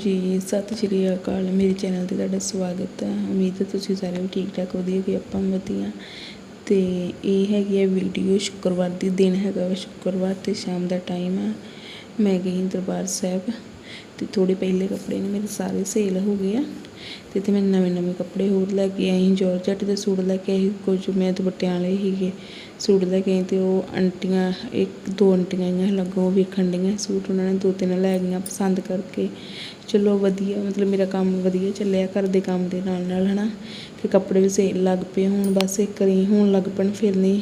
ਜੀ, ਸਤਿ ਸ਼੍ਰੀ ਅਕਾਲ। ਮੇਰੇ ਚੈਨਲ ਤੇ ਤੁਹਾਡਾ ਸਵਾਗਤ ਹੈ। ਉਮੀਦ ਹੈ ਤੁਸੀਂ ਸਾਰੇ ਵੀ ਠੀਕ ਠਾਕ ਵਧੀਆ ਕਿ ਆਪਾਂ ਵਧੀਆ। ਤੇ ਇਹ ਹੈਗੀ ਹੈ ਵੀਡੀਓ, ਸ਼ੁੱਕਰਵਾਰ ਦੀ ਦਿਨ ਹੈਗਾ ਵਾ, ਸ਼ੁੱਕਰਵਾਰ ਤੇ ਸ਼ਾਮ ਦਾ ਟਾਈਮ ਹੈ। ਮੈਂ ਗਈ ਦਰਬਾਰ ਸਾਹਿਬ। ਤੇ ਥੋੜੇ ਪਹਿਲੇ ਕੱਪੜੇ ਨੇ, ਮੇਰੇ ਸਾਰੇ ਸੇਲ ਹੋ ਗਏ ਆ। ਤੇ ਇੱਥੇ ਮੈਂ ਨਵੇਂ ਨਵੇਂ ਕੱਪੜੇ ਹੋਰ ਲੈ ਕੇ ਆਈ, ਜੋਰਜੱਟ ਦੇ ਸੂਟ ਲੈ ਕੇ ਆਈ, ਕੁਝ ਮੈਂ ਦੁਪੱਟਿਆਂ ਵਾਲੇ ਸੀਗੇ। ਸੂਟ ਲੈ ਕੇ ਆਈ ਤੇ ਉਹ ਆਂਟੀਆਂ, ਇੱਕ ਦੋ ਆਂਟੀਆਂ ਆਈਆਂ ਲੱਗੋ, ਉਹ ਵੇਖਣ ਡੀਆਂ ਸੂਟ, ਉਹਨਾਂ ਨੇ ਦੋ ਤਿੰਨ ਲੈ ਗਈਆਂ ਪਸੰਦ ਕਰਕੇ। ਚਲੋ ਵਧੀਆ, ਮਤਲਬ ਮੇਰਾ ਕੰਮ ਵਧੀਆ ਚੱਲਿਆ ਘਰ ਦੇ ਕੰਮ ਦੇ ਨਾਲ ਨਾਲ, ਹਨਾ। ਫਿਰ ਕੱਪੜੇ ਵੀ ਸੇਲ ਲੱਗ ਪਏ ਹੁਣ, ਬਸ ਇੱਕ ਵਾਰੀ ਹੋਣ ਲੱਗ ਪਣ, ਫਿਰ ਨਹੀਂ।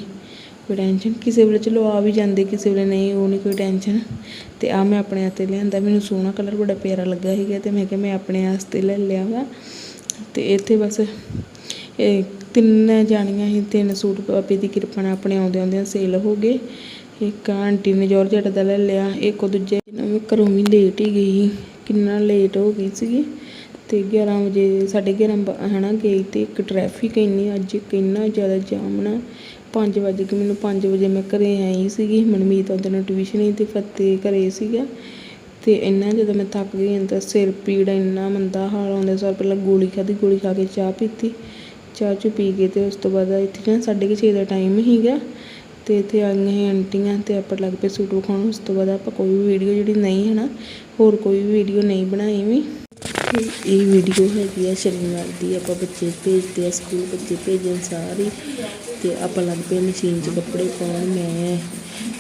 ਕੋਈ ਟੈਨਸ਼ਨ ਕਿਸੇ ਵੇਲੇ ਚਲੋ ਆ ਵੀ ਜਾਂਦੇ, ਕਿਸੇ ਵੇਲੇ ਨਹੀਂ, ਉਹ ਨਹੀਂ ਕੋਈ ਟੈਨਸ਼ਨ ਅਤੇ ਆਹ ਮੈਂ ਆਪਣੇ ਹੱਥੇ ਲਿਆਂਦਾ, ਮੈਨੂੰ ਸੋਹਣਾ ਕਲਰ ਬੜਾ ਪਿਆਰਾ ਲੱਗਾ ਸੀਗਾ ਅਤੇ ਮੈਂ ਕਿਹਾ ਮੈਂ ਆਪਣੇ ਵਾਸਤੇ ਲੈ ਲਿਆ ਵਾ। ਅਤੇ ਇੱਥੇ ਬਸ ਇਹ ਤਿੰਨ ਜਾਣੀਆਂ ਸੀ, ਤਿੰਨ ਸੂਟ ਬਾਬੇ ਦੀ ਕਿਰਪਾ ਨਾਲ ਆਪਣੇ ਆਉਂਦੇ ਆਉਂਦਿਆਂ ਸੇਲ ਹੋ ਗਏ। ਇੱਕ ਆਂਟੀ ਨੇ ਜੋਰਜੱਟ ਦਾ ਲੈ ਲਿਆ, ਇੱਕ ਦੂਜੇ ਦਿਨ ਘਰੋਂ ਵੀ ਲੇਟ ਹੀ ਗਈ ਕਿੰਨਾ ਲੇਟ ਹੋ ਗਈ ਸੀਗੀ। ਅਤੇ ਗਿਆਰਾਂ ਵਜੇ, ਸਾਢੇ 11 ਬ- ਨਾ ਗਈ ਅਤੇ ਇੱਕ ਟਰੈਫਿਕ ਇੰਨੀ, ਅੱਜ ਇੱਕ ਇੰਨਾ ਜ਼ਿਆਦਾ ਜਾਮ ਨਾ 5 ਵਜੇ ਕਿ ਮੈਨੂੰ ਪੰਜ ਵਜੇ ਮੈਂ ਘਰ ਆਈ ਸੀਗੀ, ਮਨਮੀਤ ਉਹਦੇ ਨਾਲ ਟਿਊਸ਼ਨ ਹੀ ਤੇ ਫਤਿਹ ਘਰੇ ਸੀਗਾ। ਅਤੇ ਇੰਨਾ ਜਦੋਂ ਮੈਂ ਥੱਕ ਗਈ ਅੰਦਰ ਸਿਰ ਪੀੜ, ਇੰਨਾ ਮੰਦਾ ਹਾਲ ਆਉਂਦਾ, ਸਾਰ ਪਹਿਲਾਂ ਗੋਲੀ ਖਾਧੀ, ਗੋਲੀ ਖਾ ਕੇ ਚਾਹ ਪੀਤੀ। ਚਾਹ ਚੂ ਪੀ ਕੇ ਅਤੇ ਉਸ ਤੋਂ ਬਾਅਦ ਇੱਥੇ ਨਾ ਸਾਢੇ ਕੁ ਛੇ ਦਾ ਟਾਈਮ ਸੀਗਾ। ਅਤੇ ਇੱਥੇ ਆ ਗਈਆਂ ਸੀ ਆਂਟੀਆਂ ਅਤੇ ਆਪਾਂ ਲੱਗ ਪਏ ਸੂਟ ਵਿਖਾਉਣ, ਉਸ ਤੋਂ ਬਾਅਦ ਆਪਾਂ ਕੋਈ ਵੀ ਵੀਡੀਓ ਜਿਹੜੀ ਨਹੀਂ ਹੈ ਨਾ ਹੋਰ ਕੋਈ ਵੀ ਵੀਡੀਓ ਨਹੀਂ ਬਣਾਈ ਵੀ। ਇਹ ਵੀਡੀਓ ਹੈਗੀ ਆ ਸ਼ਨੀਵਾਰ ਦੀ, ਆਪਾਂ ਬੱਚੇ ਭੇਜਦੇ ਆ ਸਕੂਲ ਬੱਚੇ ਭੇਜਣ ਸਾਰੇ। ਤੇ ਆਪਾਂ ਲੱਗ ਪਏ ਮਸ਼ੀਨ 'ਚ ਕੱਪੜੇ ਪਾਉਣ, ਮੈਂ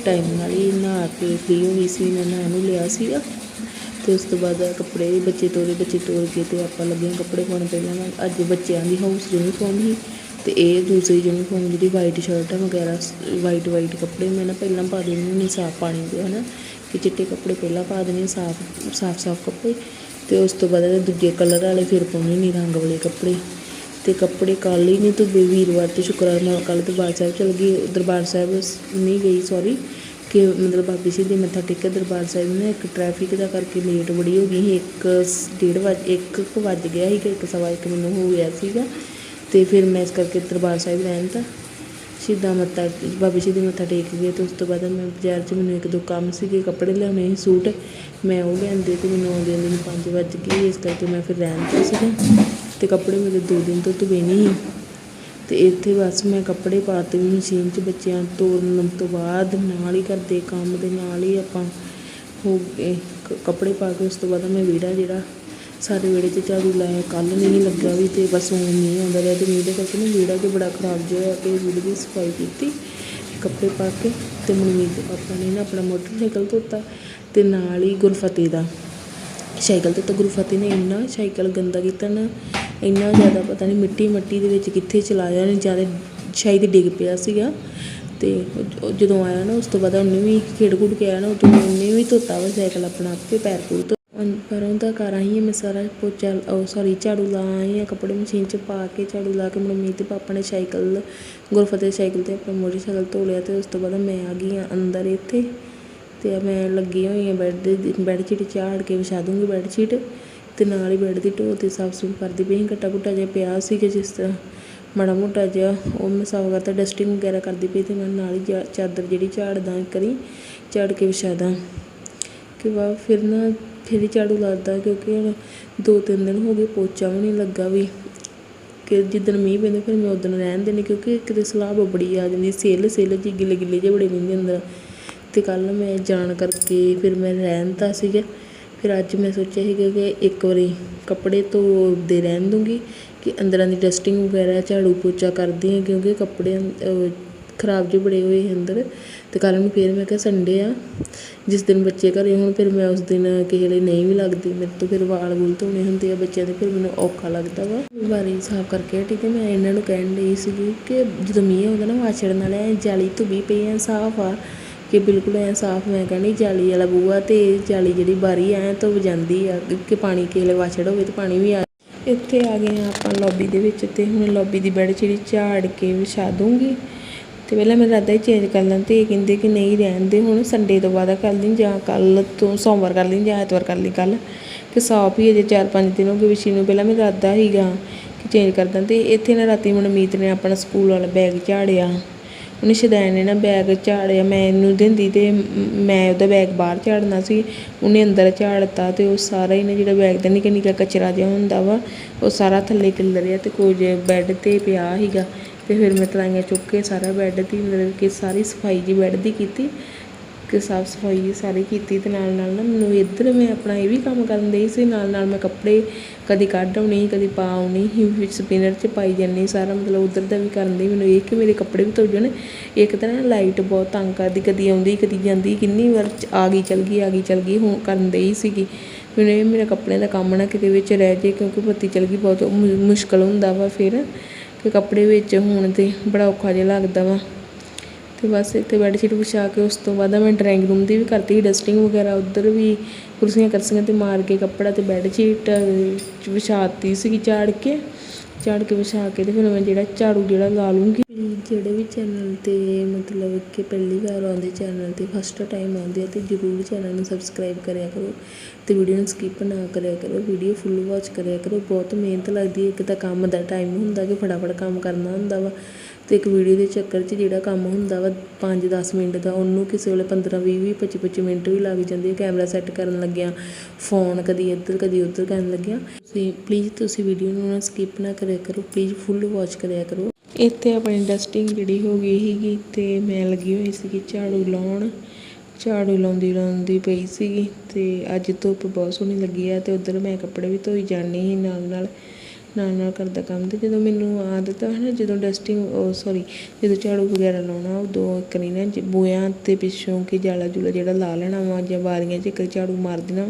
ਟਾਈਮ ਨਾਲ ਹੀ ਨਹਾ ਕੇ ਫ੍ਰੀ ਹੋ ਗਈ ਸੀ, ਮੈਂ ਨਹਾ ਨੂੰ ਲਿਆ ਸੀਗਾ। ਤੇ ਉਸ ਤੋਂ ਬਾਅਦ ਕੱਪੜੇ ਬੱਚੇ ਤੋਰੇ, ਬੱਚੇ ਤੋਰ ਕੇ ਤੇ ਆਪਾਂ ਲੱਗੇ ਕੱਪੜੇ ਪਾਉਣ ਪਹਿਲਾਂ ਨਾ ਅੱਜ ਬੱਚਿਆਂ ਦੀ ਹਾਊਸ ਯੂਨੀਫਾਰਮ ਸੀ, ਤੇ ਇਹ ਦੂਸਰੀ ਯੂਨੀਫਾਰਮ ਜਿਹੜੀ ਵਾਈਟ ਸ਼ਰਟ ਹੈ ਵਗੈਰਾ ਵਾਈਟ ਵਾਈਟ ਕੱਪੜੇ ਮੈਂ ਨਾ ਪਹਿਲਾਂ ਪਾ ਦੇਣੀ ਹੁੰਦੀ ਸਾਫ਼ ਪਾਣੀ ਦੇ ਹਨਾ, ਕਿ ਚਿੱਟੇ ਕੱਪੜੇ ਪਹਿਲਾਂ ਪਾ ਦੇਣੇ ਸਾਫ਼ ਸਾਫ਼ ਸਾਫ਼ ਕੱਪੜੇ। ਅਤੇ ਉਸ ਤੋਂ ਬਾਅਦ ਇਹਦੇ ਦੂਜੇ ਕਲਰ ਵਾਲੇ ਫਿਰ ਪਾਉਣੇ ਨਹੀਂ ਰੰਗ ਵਾਲੇ ਕੱਪੜੇ। ਅਤੇ ਕੱਪੜੇ ਕੱਲ੍ਹ ਹੀ ਨਹੀਂ ਧੁੱਪੇ ਵੀਰਵਾਰ ਅਤੇ ਸ਼ੁੱਕਰਵਾਰ ਮੈਂ ਕੱਲ੍ਹ ਦਰਬਾਰ ਸਾਹਿਬ ਚਲ ਗਈ ਦਰਬਾਰ ਸਾਹਿਬ ਨਹੀਂ ਗਈ ਸੌਰੀ ਕਿ ਮਤਲਬ ਬਾਬੀ ਸ਼ਹੀਦ ਦੇ ਮੱਥਾ ਟੇਕਿਆ ਦਰਬਾਰ ਸਾਹਿਬ ਨੇ ਇੱਕ ਟ੍ਰੈਫਿਕ ਦਾ ਕਰਕੇ ਲੇਟ ਬੜੀ ਹੋ ਗਈ ਸੀ, ਇੱਕ ਡੇਢ ਵਜ, ਇੱਕ ਕੁ ਵੱਜ ਗਿਆ ਸੀ ਕਿ ਇੱਕ ਸਵਾ ਇੱਕ ਮੈਨੂੰ ਹੋ ਗਿਆ ਸੀਗਾ। ਅਤੇ ਫਿਰ ਮੈਂ ਇਸ ਕਰਕੇ ਦਰਬਾਰ ਸਾਹਿਬ ਰਹਿਣ ਤਾ ਸਿੱਧਾ ਮੱਥਾ ਬਾਬਾ ਸ਼ਹੀਦੀ ਮੱਥਾ ਟੇਕ ਗਏ ਅਤੇ ਉਸ ਤੋਂ ਬਾਅਦ ਮੈਂ ਬਾਜ਼ਾਰ 'ਚ ਮੈਨੂੰ ਇੱਕ ਦੋ ਕੰਮ ਸੀਗੇ, ਕੱਪੜੇ ਲਿਆਉਣੇ ਸੀ, ਸੂਟ। ਮੈਂ ਉਹ ਲਿਆਂਦੇ ਅਤੇ ਮੈਨੂੰ ਆਉਂਦੇ ਆਉਂਦੇ ਨੂੰ ਪੰਜ ਵੱਜ ਗਏ, ਇਸ ਕਰਕੇ ਮੈਂ ਫਿਰ ਰਹਿਣ ਤਾ ਸੀਗਾ ਤੇ ਕੱਪੜੇ ਮੇਰੇ ਦੋ ਦਿਨ ਤੋਂ ਧੁੱਪੇ ਨਹੀਂ ਸੀ। ਤੇ ਇੱਥੇ ਬਸ ਮੈਂ ਕੱਪੜੇ ਪਾਤੇ ਮਸ਼ੀਨ 'ਚ ਬੱਚਿਆਂ ਤੋਰਨ ਤੋਂ ਬਾਅਦ ਨਾਲ ਹੀ ਕਰਦੇ ਕੰਮ ਦੇ ਨਾਲ ਹੀ ਆਪਾਂ ਹੋ ਗਏ ਕੱਪੜੇ ਪਾ ਕੇ ਉਸ ਤੋਂ ਬਾਅਦ ਮੈਂ ਵਿਹੜਾ ਜਿਹੜਾ ਸਾਰੇ ਵਿਹੜੇ 'ਚ ਝਾੜੂ ਲਾਇਆ, ਕੱਲ੍ਹ ਨਹੀਂ ਲੱਗਾ ਵੀ ਅਤੇ ਬਸ ਹੁਣ ਮੀਂਹ ਆਉਂਦਾ ਰਿਹਾ ਅਤੇ ਮੀਂਹ ਦੇ ਕਰਕੇ ਨਾ ਵਿਹੜਾ ਕਿ ਬੜਾ ਖਰਾਬ ਜਿਹਾ ਹੋਇਆ ਕਿ ਵਿਹੜੇ ਦੀ ਸਫ਼ਾਈ ਕੀਤੀ, ਕੱਪੜੇ ਪਾ ਕੇ ਤੇ ਮਨਮੀਤ ਦੇ ਪਾਪਾ ਨੇ ਨਾ ਆਪਣਾ ਮੋਟਰਸਾਈਕਲ ਧੋਤਾ ਅਤੇ ਨਾਲ ਹੀ ਗੁਰਫਤਿਹ ਦਾ। ਸਾਈਕਲ ਤੇ ਤਾਂ ਗੁਰੂ ਨੇ ਇੰਨਾ ਸਾਈਕਲ ਗੰਦਾ ਕੀਤਾ ਨਾ, ਇੰਨਾ ਜ਼ਿਆਦਾ ਪਤਾ ਨਹੀਂ ਮਿੱਟੀ ਮੱਟੀ ਦੇ ਵਿੱਚ ਕਿੱਥੇ ਚਲਾਇਆ ਨੇ ਜ਼ਿਆਦਾ ਸ਼ਾਇਦ ਡਿੱਗ ਪਿਆ ਸੀਗਾ ਅਤੇ ਜਦੋਂ ਆਇਆ ਨਾ ਉਸ ਤੋਂ ਬਾਅਦ ਉਹਨੇ ਵੀ ਖੇਡ ਖੁੱਡ ਕੇ ਆਇਆ ਨਾ, ਉਦੋਂ ਉਹਨੇ ਵੀ ਧੋਤਾ ਵਾ ਸਾਈਕਲ ਆਪਣਾ ਆਪੇ ਪੈਰ ਪੂਰ ਤੋਂ ਪਰ ਉਹਦਾ ਘਰ ਆਈ ਹਾਂ ਮੈਂ ਸਾਰਾ ਪੋਚਾ ਉਹ ਸੌਰੀ ਝਾੜੂ ਲਾ ਆਈ ਹਾਂ, ਕੱਪੜੇ ਮਸ਼ੀਨ 'ਚ ਪਾ ਕੇ ਝਾੜੂ ਲਾ ਕੇ ਮਨਮੀਤ ਦੇ ਪਾਪਾ ਨੇ ਸਾਈਕਲ, ਗੁਰਫਤਿਹ ਸਾਈਕਲ ਤੇ ਆਪਣਾ ਮੋਟਰਸਾਈਕਲ ਧੋ ਲਿਆ ਤੇ ਉਸ ਤੋਂ ਬਾਅਦ ਮੈਂ ਆ ਗਈ ਹਾਂ ਅੰਦਰ ਇੱਥੇ ਤੇ ਮੈਂ ਲੱਗੀ ਹੋਈ ਹਾਂ ਬੈੱਡ ਦੇ ਬੈੱਡ ਸ਼ੀਟ ਝਾੜ ਕੇ ਵਿਛਾ ਦੂੰਗੀ ਬੈੱਡ ਸ਼ੀਟ ਤੇ ਨਾਲ ਹੀ ਬੈੱਡ ਦੀ ਢੋ ਤੇ ਸਾਫ਼ ਸੁਫ ਕਰਦੀ ਪਈ ਸੀ ਘੱਟਾ ਘੁੱਟਾ ਜਿਹਾ ਪਿਆ ਸੀ ਕਿ ਜਿਸ ਤਰ੍ਹਾਂ ਮਾੜਾ ਮੋਟਾ ਜਿਹਾ, ਉਹ ਮੈਂ ਸਾਫ਼ ਕਰਤਾ ਡਸਟਿੰਗ ਵਗੈਰਾ ਕਰਦੀ ਪਈ ਤੇ ਮੈਂ ਨਾਲ ਹੀ ਜਾ- ਚਾਦਰ ਜਿਹੜੀ ਝਾੜਦਾ, ਇੱਕ ਵਾਰੀ ਝਾੜ ਕੇ ਵਿਛਾਦਾਂ ਕਿ ਵਾ ਫਿਰ ਨਾ ਫਿਰ ਵੀ ਝਾੜੂ ਲੱਗਦਾ ਕਿਉਂਕਿ ਹੁਣ ਦੋ ਤਿੰਨ ਦਿਨ ਹੋ ਗਏ, ਪੋਚਾ ਵੀ ਨਹੀਂ ਲੱਗਾ ਵੀ। ਕਿ ਜਿੱਦਣ ਮੀਂਹ ਪੈਂਦਾ ਫਿਰ ਮੈਂ ਉਦੋਂ ਰਹਿਣ ਦਿੰਦੀ ਕਿਉਂਕਿ ਕਿਤੇ ਸਲਾਬ ਬੜੀ ਆ ਜਾਂਦੀ, ਸੇਲ ਸੇਲ ਜੀ ਗਿੱਲੇ ਗਿੱਲੇ ਜਿਹੇ ਬੜੇ ਰਹਿੰਦੇ ਅੰਦਰ। ਅਤੇ ਕੱਲ੍ਹ ਮੈਂ ਜਾਣ ਕਰਕੇ ਫਿਰ ਮੈਂ ਰਹਿਣ ਤਾਂ ਸੀਗਾ, ਫਿਰ ਅੱਜ ਮੈਂ ਸੋਚਿਆ ਸੀਗਾ ਕਿ ਇੱਕ ਵਾਰੀ ਕੱਪੜੇ ਧੋਦੇ ਰਹਿਣ ਦੂੰਗੀ ਕਿ ਅੰਦਰਾਂ ਦੀ ਡਸਟਿੰਗ ਵਗੈਰਾ, ਝਾੜੂ ਪੋਚਾ ਕਰਦੀ ਹਾਂ ਕਿਉਂਕਿ ਕੱਪੜੇ ਖਰਾਬ ਜਿਹੇ ਬੜੇ ਹੋਏ ਅੰਦਰ ਅਤੇ ਕੱਲ੍ਹ ਨੂੰ ਫਿਰ ਮੈਂ ਕਿਹਾ ਸੰਡੇ ਆ, ਜਿਸ ਦਿਨ ਬੱਚੇ ਘਰੇ ਹੋਣ ਫਿਰ ਮੈਂ ਉਸ ਦਿਨ ਕਿਸੇ ਲਈ ਨਹੀਂ ਵੀ ਲੱਗਦੀ, ਮੇਰੇ ਤੋਂ ਫਿਰ ਵਾਲ ਵੂਲ ਧੋਣੇ ਹੁੰਦੇ ਆ ਬੱਚਿਆਂ ਦੇ, ਫਿਰ ਮੈਨੂੰ ਔਖਾ ਲੱਗਦਾ ਵਾ। ਵਾਰੀ ਸਾਫ਼ ਕਰਕੇ ਹਟੀ ਅਤੇ ਮੈਂ ਇਹਨਾਂ ਨੂੰ ਕਹਿਣ ਲਈ ਸੀਗੀ ਕਿ ਜਦੋਂ ਮੀਂਹ ਆਉਂਦਾ ਨਾ ਵਾਛੜਨ ਵਾਲਾ ਐਂ ਜਾਲੀ ਧੁੱਬੀ ਪਈ ਐ ਸਾਫ਼ ਆ, ਕਿ ਬਿਲਕੁਲ ਐਂ ਸਾਫ਼, ਮੈਂ ਕਹਿੰਦੀ ਜਾਲੀ ਵਾਲਾ ਬੂਆ ਤੇ ਜਾਲੀ ਜਿਹੜੀ ਬਾਰੀ ਐਂ ਧੁੱਬ ਜਾਂਦੀ ਆ, ਕਿ ਪਾਣੀ ਕਿਸੇ ਵੇਲੇ ਵਾਛੜ ਹੋਵੇ ਤੇ ਪਾਣੀ ਵੀ ਆ ਇੱਥੇ ਆ ਗਏ ਆ ਆਪਾਂ ਲੌਬੀ ਦੇ ਵਿੱਚ ਤੇ ਹੁਣ ਲੌਬੀ ਦੀ ਬੈੱਡ ਜਿਹੜੀ ਝਾੜ ਕੇ ਵਿਛਾ ਦੂੰਗੀ। ਤੇ ਪਹਿਲਾਂ ਮੈਂ ਇਰਾਦਾ ਹੀ ਚੇਂਜ ਕਰ ਲਾਂ ਤੇ ਇਹ ਕਹਿੰਦੇ ਕਿ ਨਹੀਂ ਰਹਿਣ ਦੇ, ਹੁਣ ਸੰਡੇ ਤੋਂ ਬਾਅਦ ਕਰ ਲਈ ਜਾਂ ਕੱਲ ਤੋਂ ਸੋਮਵਾਰ ਕਰ ਲਈ ਜਾਂ ਐਤਵਾਰ ਕਰ ਲਈ ਕੱਲ। ਕਿ ਸਾਫ਼ ਹੀ ਅਜੇ 4-5 ਦਿਨ ਹੋ ਗਏ ਵਿਛੀ ਨੂੰ, ਪਹਿਲਾਂ ਮੇਰਾ ਇਰਾਦਾ ਸੀਗਾ ਕਿ ਚੇਂਜ ਕਰ ਦਾਂ ਤੇ ਇੱਥੇ ਨਾ ਰਾਤੀ ਮਨਮੀਤ ਨੇ ਆਪਣਾ ਸਕੂਲ ਵਾਲਾ ਬੈਗ ਝਾੜਿਆ, ਉਹਨੇ ਸ਼ਦੈਨ ਨੇ ਨਾ ਬੈਗ ਝਾੜਿਆ, ਮੈਂ ਇਹਨੂੰ ਦਿੰਦੀ ਤੇ ਮੈਂ ਉਹਦਾ ਬੈਗ ਬਾਹਰ ਝਾੜਨਾ ਸੀ, ਉਹਨੇ ਅੰਦਰ ਝਾੜਤਾ ਤੇ ਉਹ ਸਾਰਾ ਹੀ ਨਾ ਜਿਹੜਾ ਬੈਗ ਦਾ ਨਿੱਕਾ ਨਿੱਕਾ ਕਚਰਾ ਜਿਹਾ ਹੁੰਦਾ ਵਾ, ਉਹ ਸਾਰਾ ਥੱਲੇ ਖਿਲਰਿਆ ਤੇ ਕੁਝ ਬੈੱਡ ਤੇ ਪਿਆ ਸੀਗਾ। ਅਤੇ ਫਿਰ ਮੈਂ ਤਲਾਈਆਂ ਚੁੱਕ ਕੇ ਸਾਰਾ ਬੈੱਡ ਦੀ, ਮਤਲਬ ਕਿ ਸਾਰੀ ਸਫ਼ਾਈ ਜੀ ਬੈੱਡ ਦੀ ਕੀਤੀ ਕਿ ਸਾਫ਼ ਸਫ਼ਾਈ ਸਾਰੀ ਕੀਤੀ ਅਤੇ ਨਾਲ ਨਾਲ ਨਾ ਮੈਨੂੰ ਇੱਧਰ ਮੈਂ ਆਪਣਾ ਇਹ ਵੀ ਕੰਮ ਕਰਨ ਡਈ ਸੀ, ਨਾਲ ਨਾਲ ਮੈਂ ਕੱਪੜੇ ਕਦੀ ਕੱਢ ਆਉਣੀ ਕਦੀ ਪਾ ਆਉਣੀ ਸੀ ਵਿੱਚ ਸਪਿਨਰ 'ਚ ਪਾਈ ਜਾਂਦੀ ਸਾਰਾ, ਮਤਲਬ ਉਧਰ ਦਾ ਵੀ ਕਰਨ ਡਈ ਮੈਨੂੰ ਇਹ ਕਿ ਮੇਰੇ ਕੱਪੜੇ ਵੀ ਧੋ ਜਾਣ, ਇੱਕ ਤਾਂ ਨਾ ਲਾਈਟ ਬਹੁਤ ਤੰਗ ਕਰਦੀ, ਕਦੀ ਆਉਂਦੀ, ਕਦੀ ਜਾਂਦੀ, ਕਿੰਨੀ ਵਾਰ ਆ ਗਈ, ਚਲ ਗਈ, ਆ ਗਈ, ਚਲ ਗਈ, ਹੁਣ ਕਰਨ ਡਈ ਸੀਗੀ। ਮੈਨੂੰ ਇਹ ਮੇਰਾ ਕੱਪੜਿਆਂ ਦਾ ਕੰਮ ਨਾ ਕਿਤੇ ਵਿੱਚ ਰਹਿ ਜੇ ਕਿਉਂਕਿ ਬੱਤੀ ਚਲ ਗਈ ਬਹੁਤ ਮੁ- ਮੁਸ਼ਕਲ ਹੁੰਦਾ ਵਾ ਫਿਰ। ਕਿ ਕੱਪੜੇ ਵਿੱਚ ਹੋਣ ਤੇ ਬੜਾ ਔਖਾ ਜਿਹਾ ਲੱਗਦਾ ਵਾ। ਤੇ ਬਸ ਇੱਥੇ ਬੈੱਡਸ਼ੀਟ ਵਿਛਾ ਕੇ ਉਸ ਤੋਂ ਬਾਅਦ ਮੈਂ ਡਰਾਇੰਗ ਰੂਮ ਦੀ ਵੀ ਕਰਤੀ ਡਸਟਿੰਗ ਵਗੈਰਾ। ਉੱਧਰ ਵੀ ਕੁਰਸੀਆਂ ਕਰਸੀਆਂ ਤੇ ਮਾਰ ਕੇ ਕੱਪੜਾ ਤੇ ਬੈੱਡਸ਼ੀਟ ਵਿਛਾਤੀ ਸੀਗੀ ਝਾੜ ਕੇ। ਝਾੜ ਕੇ ਵਿਛਾ ਕੇ ਤੇ ਫਿਰ ਮੈਂ ਜਿਹੜਾ ਝਾੜੂ ਜਿਹੜਾ ਲਾ ਲੂੰਗੀ। ਜਿਹੜੇ ਵੀ ਚੈਨਲ ਤੇ ਮਤਲਬ ਕਿ ਪਹਿਲੀ ਵਾਰ ਆਉਂਦੇ ਚੈਨਲ ਤੇ ਫਸਟ ਟਾਈਮ ਆਉਂਦੇ ਆ ਤੇ ਜਰੂਰ ਚੈਨਲ ਨੂੰ ਸਬਸਕ੍ਰਾਈਬ ਕਰਿਆ ਕਰੋ ਤੇ ਵੀਡੀਓ ਨੂੰ ਸਕਿਪ ਨਾ ਕਰਿਆ ਕਰੋ ਵੀਡੀਓ ਫੁੱਲ ਵਾਚ ਕਰਿਆ ਕਰੋ। ਬਹੁਤ ਮਿਹਨਤ ਲੱਗਦੀ ਹੈ, ਇੱਕ ਤਾਂ ਕੰਮ ਦਾ ਟਾਈਮ ਹੁੰਦਾ ਕਿ ਫਟਾਫਟ ਕੰਮ ਕਰਨਾ ਹੁੰਦਾ ਵਾ। ਅਤੇ ਇੱਕ ਵੀਡੀਓ ਦੇ ਚੱਕਰ 'ਚ ਜਿਹੜਾ ਕੰਮ ਹੁੰਦਾ ਵਾ ਪੰਜ ਦਸ ਮਿੰਟ ਦਾ, ਉਹਨੂੰ ਕਿਸੇ ਵੇਲੇ 15 20 20 25 25 ਮਿੰਟ ਵੀ ਲੱਗ ਜਾਂਦੇ ਕੈਮਰਾ ਸੈੱਟ ਕਰਨ ਲੱਗਿਆ, ਫੋਨ ਕਦੀ ਇੱਧਰ, ਕਦੀ ਉੱਧਰ ਕਰਨ ਲੱਗਿਆ। ਤੇ ਪਲੀਜ਼ ਤੁਸੀਂ ਵੀਡੀਓ ਨੂੰ ਨਾ ਸਕਿਪ ਨਾ ਕਰਿਆ ਕਰੋ ਪਲੀਜ਼ ਫੁੱਲ ਵਾਚ ਕਰਿਆ ਕਰੋ। ਇੱਥੇ ਆਪਣੀ ਡਸਟਿੰਗ ਜਿਹੜੀ ਹੋ ਗਈ ਸੀਗੀ, ਤੇ ਮੈਂ ਲੱਗੀ ਹੋਈ ਸੀਗੀ ਝਾੜੂ ਲਾਉਣ। ਝਾੜੂ ਲਾਉਂਦੀ ਲਾਉਂਦੀ ਪਈ ਸੀਗੀ, ਤੇ ਅੱਜ ਧੁੱਪ ਬਹੁਤ ਸੋਹਣੀ ਲੱਗੀ ਆ, ਤੇ ਉਧਰ ਮੈਂ ਕੱਪੜੇ ਵੀ ਧੋਈ ਜਾਣੀ ਸੀ ਨਾਲ ਨਾਲ ਨਾਲ ਨਾਲ ਕਰਦਾ ਕੰਮ ਤੇ ਜਦੋਂ ਮੈਨੂੰ ਆਦਤ ਹੈ ਨਾ, ਜਦੋਂ ਡਸਟਿੰਗ ਉਹ ਸੌਰੀ ਜਦੋਂ ਝਾੜੂ ਵਗੈਰਾ ਲਾਉਣਾ, ਉਦੋਂ ਇੱਕ ਨਹੀਂ ਨਾ ਜ- ਬੂਹਿਆਂ ਤੇ ਪਿੱਛੋਂ ਕਿ ਜਾਲਾ ਜੂਲਾ ਜਿਹੜਾ ਲਾ ਲੈਣਾ ਵਾ ਜਾਂ ਵਾਰੀਆਂ 'ਚ ਇੱਕ ਝਾੜੂ ਮਾਰ ਦੇਣਾ,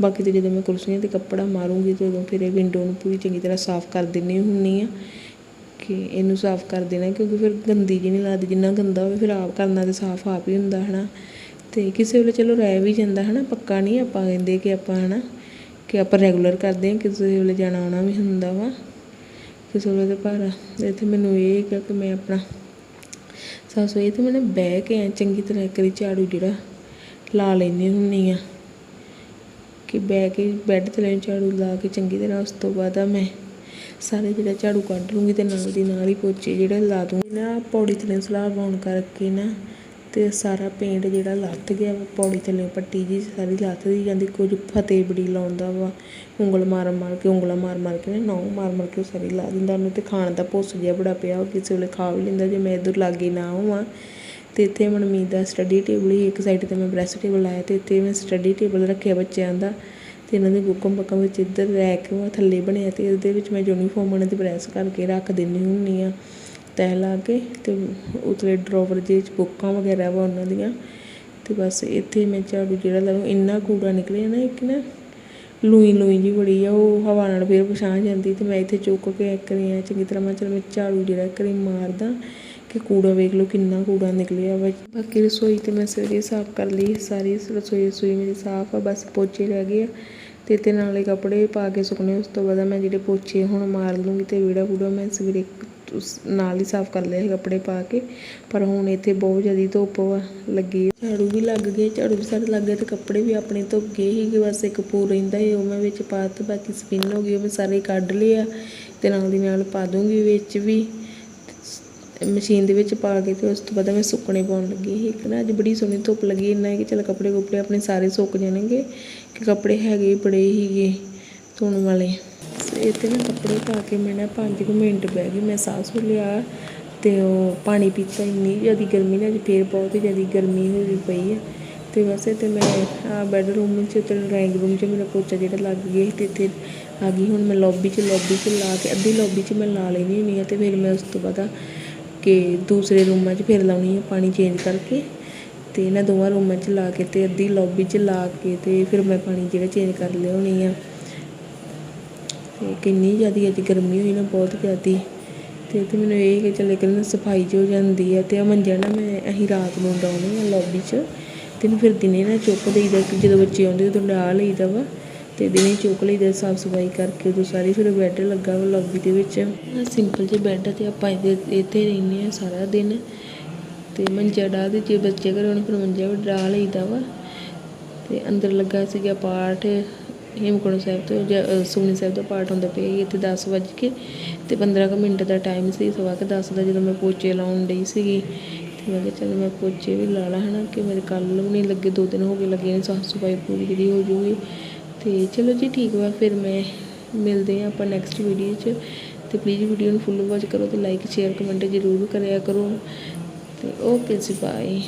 ਬਾਕੀ ਤੇ ਜਦੋਂ ਮੈਂ ਕੁਰਸੀਆਂ ਤੇ ਕੱਪੜਾ ਮਾਰੂੰਗੀ ਤੇ ਉਦੋਂ ਫਿਰ ਇਹ ਵਿੰਡੋ ਨੂੰ ਪੂਰੀ ਚੰਗੀ ਤਰ੍ਹਾਂ ਸਾਫ਼ ਕਰ ਦਿੰਨੀ ਹੁੰਨੀ ਆ ਕਿ ਇਹਨੂੰ ਸਾਫ਼ ਕਰ ਦੇਣਾ, ਕਿਉਂਕਿ ਫਿਰ ਗੰਦੀ ਜਿਹੀ ਨਹੀਂ ਲੱਗਦੀ, ਜਿੰਨਾ ਗੰਦਾ ਹੋਵੇ ਫਿਰ ਆਪ ਕਰਨਾ ਤੇ ਸਾਫ਼ ਆਪ ਹੀ ਹੁੰਦਾ ਹਨਾ। ਤੇ ਕਿਸੇ ਵੇਲੇ ਚਲੋ ਰਹਿ ਵੀ ਜਾਂਦਾ ਹਨਾ, ਪੱਕਾ ਨਹੀਂ ਆਪਾਂ ਕਹਿੰਦੇ ਕਿ ਆਪਾਂ ਹਨਾ ਕਿ ਆਪਾਂ ਰੈਗੂਲਰ ਕਰਦੇ ਹਾਂ, ਕਿਸੇ ਵੇਲੇ ਜਾਣਾ ਆਉਣਾ ਵੀ ਹੁੰਦਾ ਵਾ। ਕਿਸੇ ਵੇਲੇ ਤੇ ਪਰ ਇੱਥੇ ਮੈਨੂੰ ਇਹ ਕਿ ਕਿ ਮੈਂ ਆਪਣਾ ਸਾਸੋ ਇਹ ਤੇ ਮੈਂ ਨਾ ਬਹਿ ਕੇ ਐਂ ਚੰਗੀ ਤਰ੍ਹਾਂ ਕਰੀ ਝਾੜੂ ਜਿਹੜਾ ਲਾ ਲੈਂਦੀ ਹੁੰਨੀ ਆ ਕਿ ਬਹਿ ਕੇ ਬੈੱਡ ਥੱਲੇ ਝਾੜੂ ਲਾ ਕੇ ਚੰਗੀ ਤਰ੍ਹਾਂ ਉਸ ਤੋਂ ਬਾਅਦ ਆ ਮੈਂ ਸਾਰੇ ਜਿਹੜਾ ਝਾੜੂ ਕੱਢ ਲੂੰਗੀ ਤੇ ਨਾਲ ਦੀ ਨਾਲ ਹੀ ਪੋਚੇ ਜਿਹੜੇ ਲਾ ਦੂੰਗੀ। ਨਾ ਪੌੜੀ ਥੱਲੇ ਸਲਾਬ ਪਾਉਣ ਕਰਕੇ ਨਾ ਅਤੇ ਸਾਰਾ ਪੇਂਟ ਜਿਹੜਾ ਲੱਥ ਗਿਆ ਵਾ, ਪੌੜੀ ਥੱਲੇ ਪੱਟੀ ਜਿਹੀ ਸਾਰੀ ਲੱਥਦੀ ਜਾਂਦੀ ਕੁਝ ਫਤਿਹ ਬੜੀ ਲਾਉਂਦਾ ਵਾ, ਉਂਗਲ ਮਾਰ ਮਾਰ ਕੇ, ਉਂਗਲਾਂ ਮਾਰ ਮਾਰ ਕੇ, ਨਾ ਨੌ ਮਾਰ ਮਾਰ ਕੇ ਉਹ ਸਾਰੀ ਲਾ ਦਿੰਦਾ, ਉਹਨੂੰ ਅਤੇ ਖਾਣ ਦਾ ਭੁੱਸ ਜਿਹਾ ਬੜਾ ਪਿਆ ਉਹ ਕਿਸੇ ਵੇਲੇ ਖਾ ਵੀ ਲੈਂਦਾ, ਜੇ ਮੈਂ ਇੱਧਰ ਲਾਗੇ ਨਾ ਹੋਵਾਂ ਅਤੇ ਇੱਥੇ ਮਨਮੀਤ ਦਾ ਸਟੱਡੀ ਟੇਬਲ ਹੀ ਇੱਕ ਸਾਈਡ ਤੇ ਮੈਂ ਪ੍ਰੈਸ ਟੇਬਲ ਲਾਇਆ ਅਤੇ ਇੱਥੇ ਮੈਂ ਸਟੱਡੀ ਟੇਬਲ ਰੱਖਿਆ ਬੱਚਿਆਂ ਦਾ। ਅਤੇ ਇਹਨਾਂ ਦੇ ਬੁੱਕਮ ਬੁੱਕਮ ਵਿੱਚ ਇੱਧਰ ਰੈਕ ਵਾ ਥੱਲੇ ਬਣਿਆ ਅਤੇ ਇਹਦੇ ਵਿੱਚ ਮੈਂ ਯੂਨੀਫਾਰਮ ਉਹਨਾਂ ਦੀ ਪ੍ਰੈਸ ਕਰਕੇ ਰੱਖ ਦਿੰਦੀ ਹੁੰਦੀ ਹਾਂ। ਤਹਿ ਲਾ ਕੇ ਅਤੇ ਉਤਲੇ ਡਰੋਵਰ ਜਿਹੇ 'ਚ ਬੁੱਕਾਂ ਵਗੈਰਾ ਵਾ ਉਹਨਾਂ ਦੀਆਂ। ਅਤੇ ਬਸ ਇੱਥੇ ਮੈਂ ਝਾੜੂ ਜਿਹੜਾ ਲਾਉਂ ਇੰਨਾ ਕੂੜਾ ਨਿਕਲਿਆ ਨਾ ਇੱਕ ਨਾ, ਲੂਈ ਲੂਈ ਜਿਹੀ ਬੜੀ ਆ, ਉਹ ਹਵਾ ਨਾਲ ਫਿਰ ਪਛਾਣ ਜਾਂਦੀ ਅਤੇ ਮੈਂ ਇੱਥੇ ਚੁੱਕ ਕੇ ਇੱਕ ਵਾਰੀ ਚੰਗੀ ਤਰ੍ਹਾਂ ਮੈਂ ਚਲ ਮੈਂ ਝਾੜੂ ਜਿਹੜਾ ਇੱਕ ਵਾਰੀ ਮਾਰਦਾ ਕਿ ਕੂੜਾ ਵੇਖ ਲਓ ਕਿੰਨਾ ਕੂੜਾ ਨਿਕਲਿਆ ਵਾ। ਬਾਕੀ ਰਸੋਈ ਤੇ ਮੈਂ ਸਵੇਰੇ ਸਾਫ਼ ਕਰ ਲਈ, ਸਾਰੀ ਰਸੋਈ ਰਸੋਈ ਮੇਰੀ ਸਾਫ਼ ਆ, ਬਸ ਪੋਚੇ ਰਹਿ ਗਏ ਆ। ਤੇ ਤੇ ਨਾਲੇ ਕੱਪੜੇ ਪਾ ਕੇ ਸੁੱਕਣੇ, ਉਸ ਤੋਂ ਬਾਅਦ ਮੈਂ ਜਿਹੜੇ ਪੋਚੇ ਹੁਣ ਮਾਰ ਲੂੰਗੀ ਤੇ ਵਿਹੜਾ ਵੂੜਾ ਮੈਂ ਸਵੇਰੇ ਉਸ ਨਾਲ ਹੀ ਸਾਫ਼ ਕਰ ਲਿਆ ਸੀ ਕੱਪੜੇ ਪਾ ਕੇ, ਪਰ ਹੁਣ ਇੱਥੇ ਬਹੁਤ ਜ਼ਿਆਦਾ ਧੁੱਪ ਵਾ, ਲੱਗੀ ਝਾੜੂ ਵੀ ਲੱਗ ਗਏ, ਝਾੜੂ ਵੀ ਸਾਡੇ ਲੱਗ ਗਏ ਤੇ ਕੱਪੜੇ ਵੀ ਆਪਣੇ ਧੁੱਪ ਗਏ ਸੀਗੇ ਬਸ ਇੱਕ ਪੂਰ ਰਹਿੰਦਾ ਸੀ, ਉਹ ਮੈਂ ਵਿੱਚ ਪਾ ਤਾ ਬਾਕੀ ਸਪਿਨ ਹੋ ਗਈ, ਉਹ ਮੈਂ ਸਾਰੇ ਕੱਢ ਲਿਆ ਆ ਤੇ ਨਾਲ ਦੀ ਨਾਲ ਪਾ ਦੂੰਗੀ ਵਿੱਚ ਵੀ। ਮਸ਼ੀਨ ਦੇ ਵਿੱਚ ਪਾ ਕੇ ਤੇ ਉਸ ਤੋਂ ਬਾਅਦ ਮੈਂ ਸੁੱਕਣੇ ਪਾਉਣ ਲੱਗੀ ਸੀ। ਇੱਕ ਨਾ ਅੱਜ ਬੜੀ ਸੋਹਣੀ ਧੁੱਪ ਲੱਗੀ, ਇੰਨਾ ਹੈ ਕਿ ਚਲ ਕੱਪੜੇ ਕੁਪੜੇ ਆਪਣੇ ਸਾਰੇ ਸੁੱਕ ਜਾਣਗੇ, ਕਿ ਕੱਪੜੇ ਹੈਗੇ ਬੜੇ ਹੀਗੇ ਧੋਣ ਵਾਲੇ। ਇੱਥੇ ਮੈਂ ਕੱਪੜੇ ਪਾ ਕੇ ਮੈਂ ਨਾ 5 ਮਿੰਟ ਬਹਿ ਗਈ, ਮੈਂ ਸਾਹ ਸੂ ਲਿਆ ਤੇ ਉਹ ਪਾਣੀ ਪੀਤਾ ਇੰਨੀ ਜ਼ਿਆਦਾ ਗਰਮੀ ਨਾਲ ਅੱਜ ਫੇਰ ਬਹੁਤ ਹੀ ਜ਼ਿਆਦਾ ਗਰਮੀ ਹੋਈ ਪਈ ਹੈ ਤੇ ਵੈਸੇ ਤੇ ਮੈਂ ਆ ਬੈੱਡਰੂਮ ਵਿੱਚ ਤੇ ਡਰਾਇੰਗ ਰੂਮ 'ਚ ਮੇਰਾ ਪੋਚਾ ਜਿਹੜਾ ਲੱਗ ਗਿਆ ਸੀ ਤੇ ਇੱਥੇ ਆ ਗਈ, ਹੁਣ ਮੈਂ ਲੌਬੀ 'ਚ ਲੌਬੀ 'ਚ ਲਾ ਕੇ ਅੱਧੀ ਲੌਬੀ 'ਚ ਮੈਂ ਲਾ ਲੈਣੀ ਹੁੰਦੀ ਆ ਤੇ ਫਿਰ ਮੈਂ ਉਸ ਤੋਂ ਬਾਅਦ ਕਿ ਦੂਸਰੇ ਰੂਮਾਂ 'ਚ ਫਿਰ ਲਾਉਣੀ ਆ ਪਾਣੀ ਚੇਂਜ ਕਰਕੇ ਤੇ ਇਹਨਾਂ ਦੋਵਾਂ ਰੂਮਾਂ 'ਚ ਲਾ ਕੇ ਤੇ ਅੱਧੀ ਲੌਬੀ 'ਚ ਲਾ ਕੇ ਤੇ ਫਿਰ ਮੈਂ ਪਾਣੀ ਜਿਹੜਾ ਚੇਂਜ ਕਰ ਲਿਆਉਣੀ ਆ। ਅਤੇ ਕਿੰਨੀ ਜ਼ਿਆਦਾ ਅੱਜ ਗਰਮੀ ਹੋਈ ਨਾ, ਬਹੁਤ ਜ਼ਿਆਦਾ। ਅਤੇ ਤੇ ਮੈਨੂੰ ਇਹ ਕਿ ਚੱਲ ਇੱਕ ਨਾ ਸਫ਼ਾਈ 'ਚ ਹੋ ਜਾਂਦੀ ਹੈ ਅਤੇ ਆ ਮੰਜਾ ਨਾ ਮੈਂ ਅਸੀਂ ਰਾਤ ਨੂੰ ਡਾਉਣੀ ਆ ਲੋਬੀ 'ਚ। ਅਤੇ ਇਹਨੂੰ ਫਿਰ ਦਿਨੇ ਨਾ ਚੁੱਕ ਦੇਈਦਾ ਕਿ ਜਦੋਂ ਬੱਚੇ ਆਉਂਦੇ ਉਦੋਂ ਡਾਹ ਲਈਦਾ ਵਾ। ਅਤੇ ਦਿਨੇ ਚੁੱਕ ਲਈਦਾ, ਸਾਫ਼ ਸਫ਼ਾਈ ਕਰਕੇ ਉਦੋਂ ਸਾਰੀ ਫਿਰ ਬੈੱਡ ਲੱਗਾ ਵਾ ਲੋਬੀ ਦੇ ਵਿੱਚ। ਸਿੰਪਲ ਜਿਹੇ ਬੈੱਡ ਅਤੇ ਆਪਾਂ ਇਹਦੇ, ਇੱਥੇ ਰਹਿੰਦੇ ਹਾਂ ਸਾਰਾ ਦਿਨ। ਅਤੇ ਮੰਜਾ ਡਾਹ ਦੇ, ਜੇ ਬੱਚੇ ਘਰ ਹੋਣ ਫਿਰ ਮੰਜਾ ਵੀ ਡਾਹ ਲਈਦਾ ਵਾ। ਅਤੇ ਅੰਦਰ ਲੱਗਾ ਸੀਗਾ ਪਾਠ। ਹੇਮਕੁੰਟ ਸਾਹਿਬ ਤੋਂ ਜ- ਅ, ਸੁਖਮਨੀ ਸਾਹਿਬ ਦਾ ਪਾਠ ਹੁੰਦਾ ਪਿਆ ਸੀ ਇੱਥੇ 10 ਵੱਜ ਕੇ ਤੇ 15 ਕੁ ਮਿੰਟ ਦਾ ਟਾਈਮ ਸੀ ਸਵਾ ਕੇ 10 ਦਾ ਜਦੋਂ ਮੈਂ ਪੋਚੇ ਲਾਉਣ ਡਈ ਸੀਗੀ ਤੇ ਮੈਂ ਕਿਹਾ ਚੱਲ ਮੈਂ ਪੋਚੇ ਵੀ ਲਾ ਲਾ ਹਨਾ ਕਿ ਮੇਰੇ ਕੱਲ ਵੀ ਨਹੀਂ ਲੱਗੇ ਦੋ ਦਿਨ ਹੋ ਗਏ ਲੱਗੇ ਨੇ ਸਾਫ਼ ਸਫ਼ਾਈ ਪੂਰੀ ਜਿਹੜੀ ਹੋ ਜੂਗੀ। ਤੇ ਚਲੋ ਜੀ ਠੀਕ ਵਾ ਫਿਰ ਮੈਂ ਮਿਲਦੇ ਹਾਂ ਆਪਾਂ ਨੈਕਸਟ ਵੀਡੀਓ 'ਚ। ਤੇ ਪਲੀਜ਼ ਵੀਡੀਓ ਨੂੰ ਫੁੱਲ ਵਾਚ ਕਰੋ ਤੇ ਲਾਈਕ ਸ਼ੇਅਰ ਕਮੈਂਟ ਜ਼ਰੂਰ ਕਰਿਆ ਕਰੋ। ਤੇ ਓਕੇ ਜੀ ਬਾਏ